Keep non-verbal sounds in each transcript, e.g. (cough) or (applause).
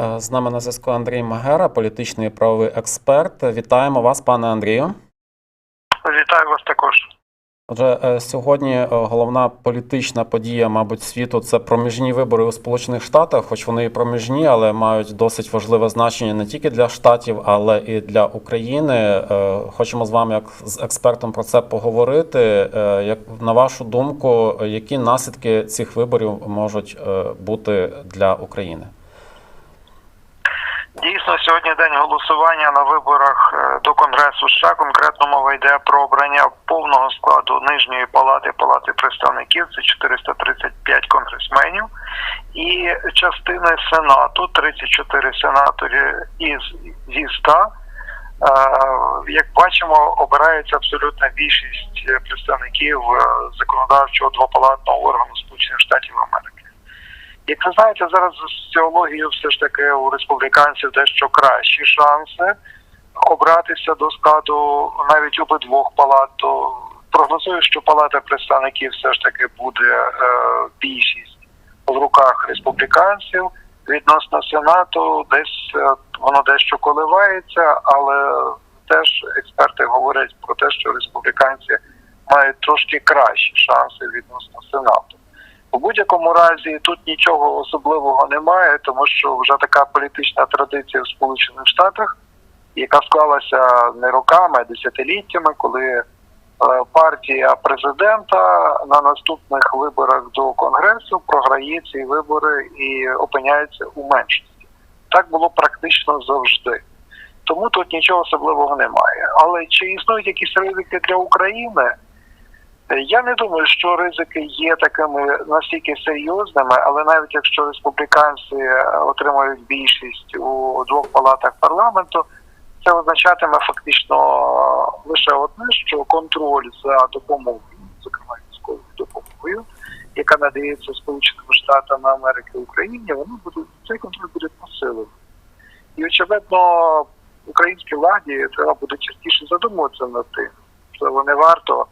Е, З нами на зв'язку Андрій Магера, політичний і правовий експерт. Вітаємо вас, пане Андрію. Вітаю вас також. Отже, е, сьогодні е, головна політична подія, мабуть, світу це проміжні вибори у Сполучених Штатах, хоч вони і проміжні, але мають досить важливе значення не тільки для штатів, але і для України. Хочемо з вами, як з експертом, про це поговорити. Як на вашу думку, які наслідки цих виборів можуть бути для України? Дійсно, сьогодні день голосування на виборах е, до Конгресу США. Конкретно мова йде про обрання повного складу нижньої палати палати представників. Це 435 конгресменів, і частини сенату, 34 сенатори із зі 100. Е, Як бачимо, обирається абсолютна більшість е, представників законодавчого двопалатного органу Сполучених Штатів Америки. Як ви знаєте, зараз з соціологією все ж таки у республіканців дещо кращі шанси обратися до складу навіть обидвох палат. То прогнозую, що палата представників все ж таки буде е, більшість в руках республіканців. Відносно сенату, десь е, воно дещо коливається, але теж експерти говорять про те, що республіканці мають трошки кращі шанси відносно сенату. У будь-якому разі тут нічого особливого немає, тому що вже така політична традиція в Сполучених Штатах, яка склалася не роками, а десятиліттями, коли е, партія президента на наступних виборах до конгресу програє ці вибори і опиняється у меншості. Так було практично завжди. Тому тут нічого особливого немає. Але чи існують якісь ризики для України? Я не думаю, що ризики є такими настільки серйозними, але навіть якщо республіканці е, отримають більшість у двох палатах парламенту, це означатиме фактично е, лише одне, що контроль за допомогою, зокрема військовою допомогою, яка надається Сполученими Штатами Америки Україні, воно буде цей контроль буде посилений. І очевидно, українській владі треба буде частіше задумуватися над тим, що не варто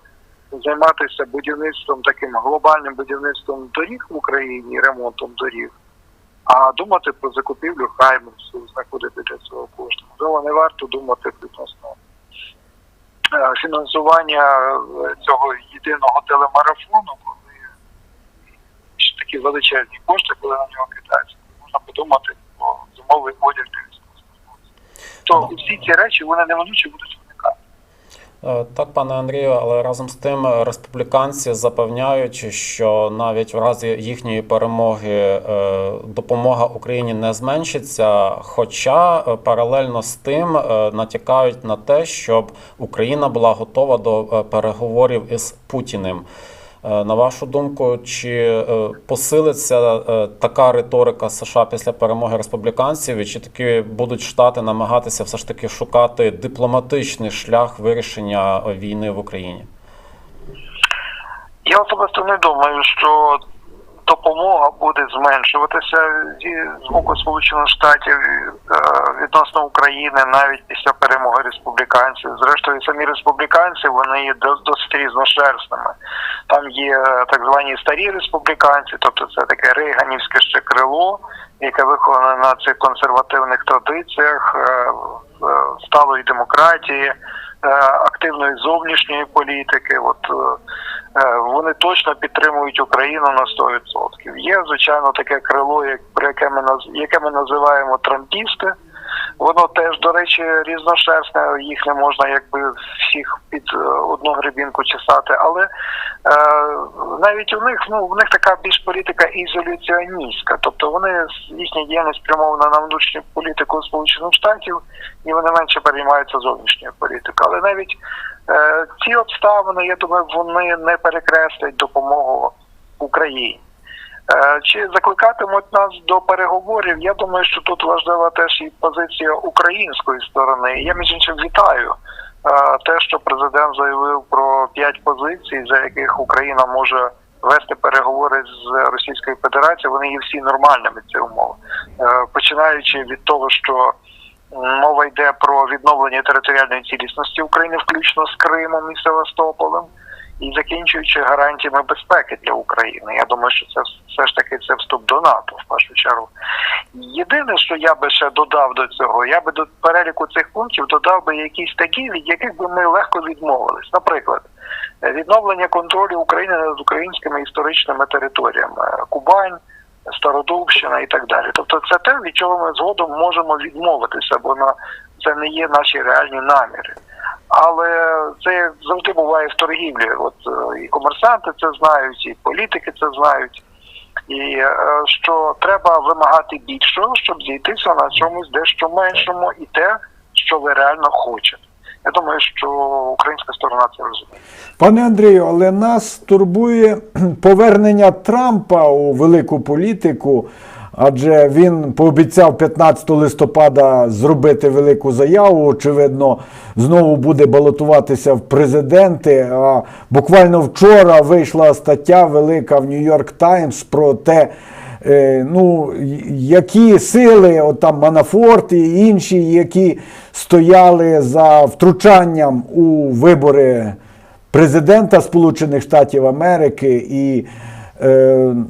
займатися будівництвом таким глобальним будівництвом доріг в Україні, ремонтом доріг, а думати про закупівлю Хаймерсу, знаходити для цього кошти. Можливо, не варто думати відносно е, фінансування е, цього єдиного телемарафону, коли ще такі величезні кошти, коли на нього кидаються. Можна подумати про зимовий одяг для військовослужбовців. То всі ці речі вони неминуче будуть Так, пане Андрію, але разом з тим е, республіканці запевняють, що навіть в разі їхньої перемоги е, допомога Україні не зменшиться. Хоча е, паралельно з тим е, натякають на те, щоб Україна була готова до е, переговорів із Путіним. Е, На вашу думку, чи е, посилиться е, така риторика США після перемоги республіканців, і чи таки будуть штати намагатися все ж таки шукати дипломатичний шлях вирішення війни в Україні? Я особисто не думаю, що допомога буде зменшуватися з боку Сполучених Штатів е, відносно України навіть після перемоги республіканців. Зрештою, самі республіканці вони є досить різношерстними. Там є е, так звані старі республіканці, тобто це таке рейганівське ще крило, яке виховане на цих консервативних традиціях е, сталої демократії, активної зовнішньої політики. От е, Е, вони точно підтримують Україну на 100%. Є звичайно таке крило, як про яке ми яке ми називаємо трампісти. Воно теж, до речі, різношерстне, їх не можна якби всіх під е, одну гребінку чесати. Але е, навіть у них ну в них така більш політика ізоляціоністська, тобто вони їхня діяльність спрямована на внутрішню політику Сполучених Штатів, і вони менше переймаються зовнішньою політикою. Але навіть Е, Ці обставини, я думаю, вони не перекреслять допомогу Україні. Е, Чи закликатимуть нас до переговорів? Я думаю, що тут важлива теж і позиція української сторони. Я між іншим вітаю е, те, що президент заявив про п'ять позицій, за яких Україна може вести переговори з Російською Федерацією. Вони є всі нормальними ці умови, Е, починаючи від того, що Мова йде про відновлення територіальної цілісності України, включно з Кримом і Севастополем, і закінчуючи гарантіями безпеки для України. Я думаю, що це все ж таки це вступ до НАТО в першу чергу. Єдине, що я би ще додав до цього, я би до переліку цих пунктів додав би якісь такі, від яких би ми легко відмовились. Наприклад, відновлення контролю України над українськими історичними територіями, Кубань, Стародубщина і так далі. Тобто, це те, від чого ми згодом можемо відмовитися, бо на це не є наші реальні наміри. Але це завжди буває в торгівлі. От е, і комерсанти це знають, і політики це знають. І е, що треба вимагати більшого, щоб зійтися на чомусь дещо меншому, і те, що ви реально хочете. Я думаю, що українська сторона це розуміє. Пане Андрію, але нас турбує (clears throat) повернення Трампа у велику політику, адже він пообіцяв 15 листопада зробити велику заяву. Очевидно, знову буде балотуватися в президенти. А буквально вчора вийшла стаття велика в Нью-Йорк Таймс про те. е, Ну, які сили, от там Манафорт і інші, які стояли за втручанням у вибори президента Сполучених Штатів Америки і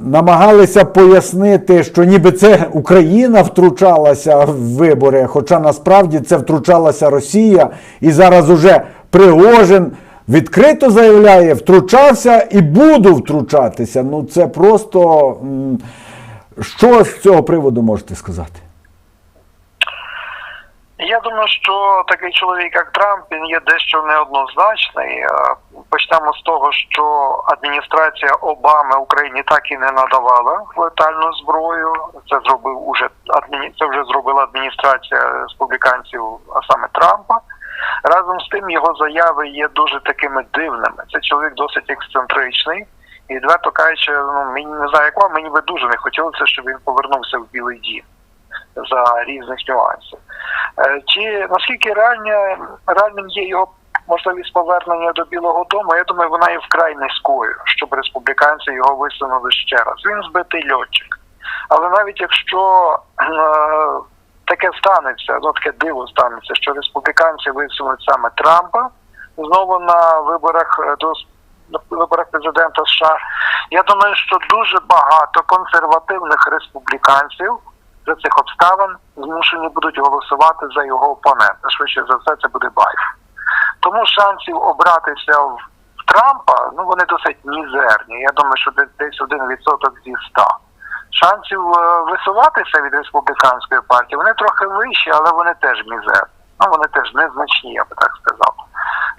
намагалися пояснити, що ніби це Україна втручалася в вибори, хоча насправді це втручалася Росія, і зараз уже Пригожин відкрито заявляє, втручався і буду втручатися. Ну це просто що з цього приводу можете сказати? Я думаю, що такий чоловік, як Трамп, він є дещо неоднозначний. Е, Почнемо з того, що адміністрація Обами Україні так і не надавала летальну зброю. Це зробив уже це вже зробила адміністрація республіканців, а саме Трампа. Разом з тим його заяви є дуже такими дивними. Це чоловік досить ексцентричний. І відверто кажучи, ну мені не знаю, як вам, мені би дуже не хотілося, щоб він повернувся в Білий Дім за різних нюансів. Е, Чи наскільки реальня, реальним є його можливість повернення до Білого Дому? Я думаю, вона є вкрай низькою, щоб республіканці його висунули ще раз. Він збитий льотчик. Але навіть якщо е, таке станеться, ну таке диво станеться, що республіканці висунуть саме Трампа знову на виборах е, до виборах президента США, я думаю, що дуже багато консервативних республіканців за цих обставин змушені будуть голосувати за його опонента. Швидше за все, це буде Байден. Тому шансів обратися в Трампа ну вони досить мізерні. Я думаю, що десь один відсоток зі ста. Шансів е, висуватися від республіканської партії вони трохи вищі, але вони теж мізерні. Ну вони теж незначні, я би так сказав.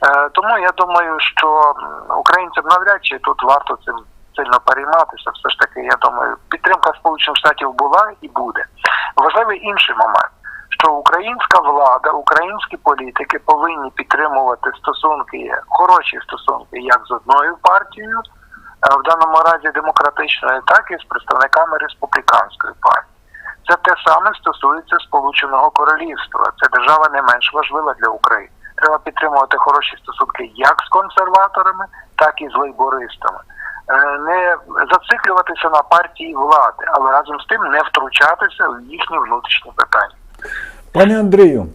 Е, тому я думаю, що українцям навряд чи тут варто цим сильно перейматися. Все ж таки, я думаю, підтримка Сполучених Штатів була і буде. Важливий інший момент, що українська влада, українські політики повинні підтримувати стосунки, хороші стосунки, як з одною партією, е, в даному разі демократичною, так і з представниками республіканської партії. Це те саме стосується Сполученого Королівства. Це держава не менш важлива для України. Треба підтримувати хороші стосунки як з консерваторами, так і з лейбористами. Е, Не зациклюватися на партії влади, але разом з тим не втручатися в їхні внутрішні питання. Пане Андрію,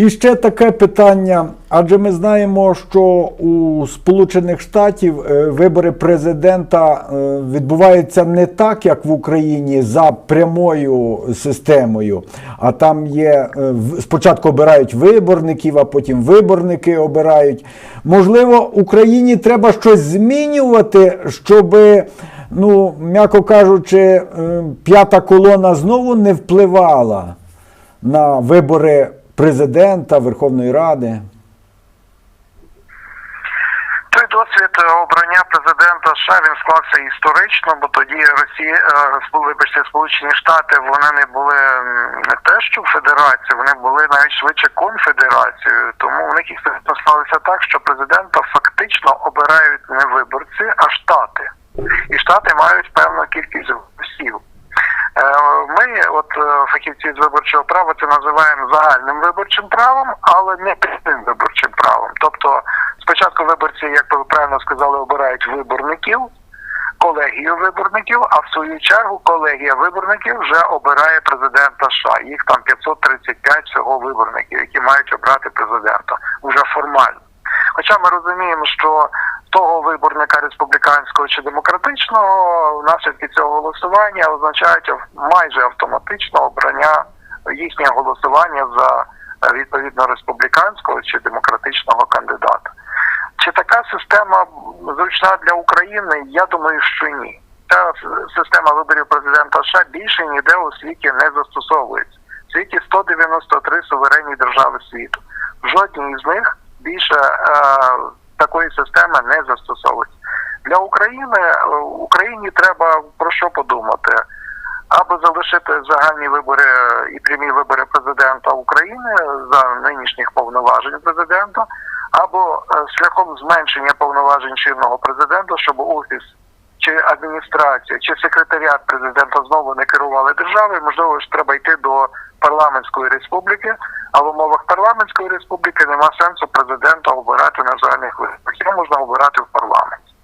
і ще таке питання. Адже ми знаємо, що у Сполучених Штатів е, вибори президента е, відбуваються не так, як в Україні, за прямою системою. А там є е, спочатку обирають виборників, а потім виборники обирають. Можливо, Україні треба щось змінювати, щоб, ну, м'яко кажучи, п'ята колона знову не впливала на вибори президента Верховної Ради. Той досвід обрання президента США він склався історично, бо тоді Росія, е, вибачте, Сполучені Штати вони не були не те, що федерацією, вони були навіть швидше конфедерацією. Тому у них історично склалося так, що президента фактично обирають не виборці, а штати. І штати мають певну кількість голосів. Е, Ми, от е, фахівці з виборчого права, це називаємо загальним виборчим правом, але не прямим виборчим правом. Тобто, спочатку виборці, як ви правильно сказали, обирають виборників, колегію виборників, а в свою чергу колегія виборників вже обирає президента США. Їх там 535 всього виборників, які мають обрати президента вже формально. Хоча ми розуміємо, що того представника республіканського чи демократичного, наслідки цього голосування означають майже автоматично обрання їхнє голосування за е, відповідно республіканського чи демократичного кандидата. Чи така система зручна для України? Я думаю, що ні. Ця система виборів президента США більше ніде у світі не застосовується. В світі 193 суверенні держави світу. В жодній із них більше е, такої системи не застосовується. Для України е, Україні треба про що подумати? Або залишити загальні вибори е, і прямі вибори президента України за нинішніх повноважень президента, або е, шляхом зменшення повноважень чинного президента, щоб офіс чи адміністрація, чи секретаріат президента знову не керували державою. Можливо, ж треба йти до парламентської республіки, а в умовах парламентської республіки нема сенсу президента обирати на загальних виборах. Його можна обирати в парламенті.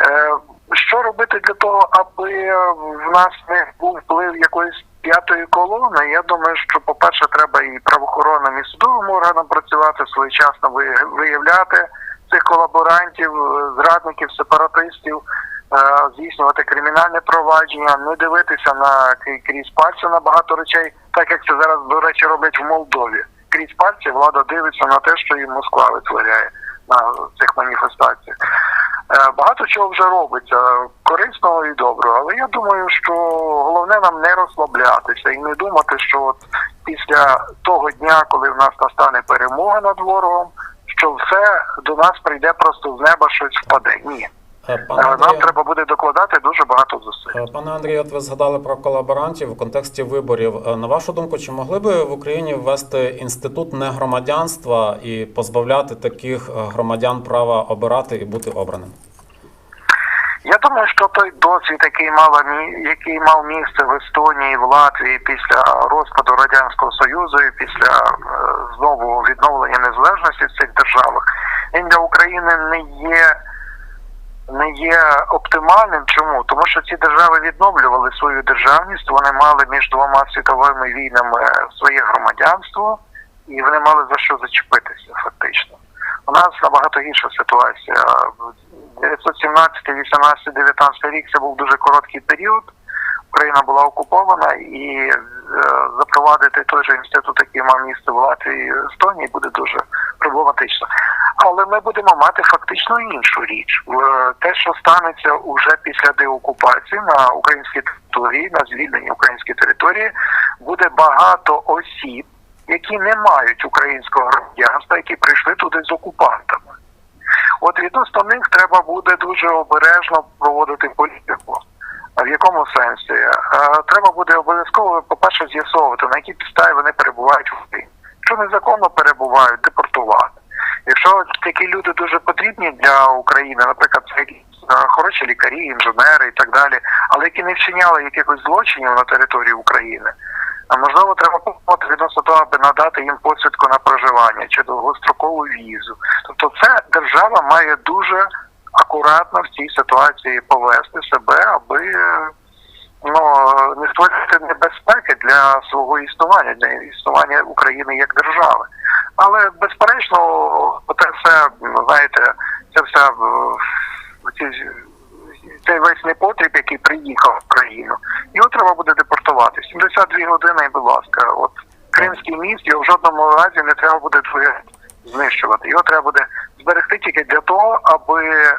Е, Що робити для того, аби в нас не був вплив якоїсь п'ятої колони? Я думаю, що, по-перше, треба і правоохоронним, і судовим органам працювати своєчасно виявляти цих колаборантів, е, зрадників, сепаратистів, е, здійснювати кримінальне провадження, не дивитися на крізь пальці на багато речей, так як це зараз, до речі, роблять в Молдові. Крізь пальці влада дивиться на те, що їм Москва витворяє на цих маніфестаціях. Е, Багато чого вже робиться корисного і доброго, але я думаю, що головне нам не розслаблятися і не думати, що от після того дня, коли в нас настане перемога над ворогом, що все до нас прийде просто з неба щось впаде. Ні, Е, Е, Пане нам треба буде докладати дуже багато зусиль. е, пане Андрію, от ви згадали про колаборантів в контексті виборів. Е, На вашу думку, чи могли би в Україні ввести інститут негромадянства і позбавляти таких е, громадян права обирати і бути обраним? Я думаю, що той досвід, який мала який мав місце в Естонії, в Латвії після розпаду радянського союзу і після е, знову відновлення незалежності в цих державах, він для України не є. Не є оптимальним. Чому? Тому що ці держави відновлювали свою державність, вони мали між двома світовими війнами своє громадянство, і вони мали за що зачепитися фактично. У нас набагато гірша ситуація. 917, 18, 19 рік це був дуже короткий період. Україна була окупована і е, запровадити той же інститут, який мав місце в Латвії Естонії, буде дуже проблематично. Але ми будемо мати фактично іншу річ. В- Те, що станеться уже після деокупації на українській території, на звільненій українській території, буде багато осіб, які не мають українського громадянства, які прийшли туди з окупантами. От відносно них треба буде дуже обережно проводити політику. А В якому сенсі? Треба буде обов'язково, по-перше, з'ясовувати, на якій підставі вони перебувають в Україні. Якщо незаконно перебувають, депортувати. Якщо такі люди дуже потрібні для України, наприклад, це е, хороші лікарі, інженери і так далі, але які не вчиняли якихось злочинів на території України, можливо, треба подумати відносно того, аби надати їм посвідку на проживання чи довгострокову візу. Тобто, це держава має дуже акуратно в цій ситуації повести себе, аби ну, не створити небезпеки для свого існування, для існування України як держави. Але безперечно, це все, знаєте, це все цей весь непотріб, який приїхав в країну, його треба буде депортувати. 72 години, будь ласка, от Кримський міст його в жодному разі не треба буде знищувати. Його треба буде зберегти тільки для того, аби е,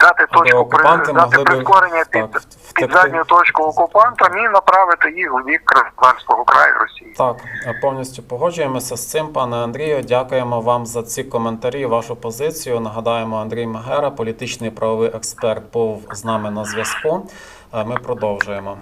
дати точку при дати прискорення так, під, втекти. під задню точку окупантам і направити їх у бік Краснодарського краю Росії. Так, е, повністю погоджуємося з цим, пане Андрію. Дякуємо вам за ці коментарі, вашу позицію. Нагадаємо, Андрій Магера, політичний правовий експерт, був з нами на зв'язку. Е, Ми продовжуємо.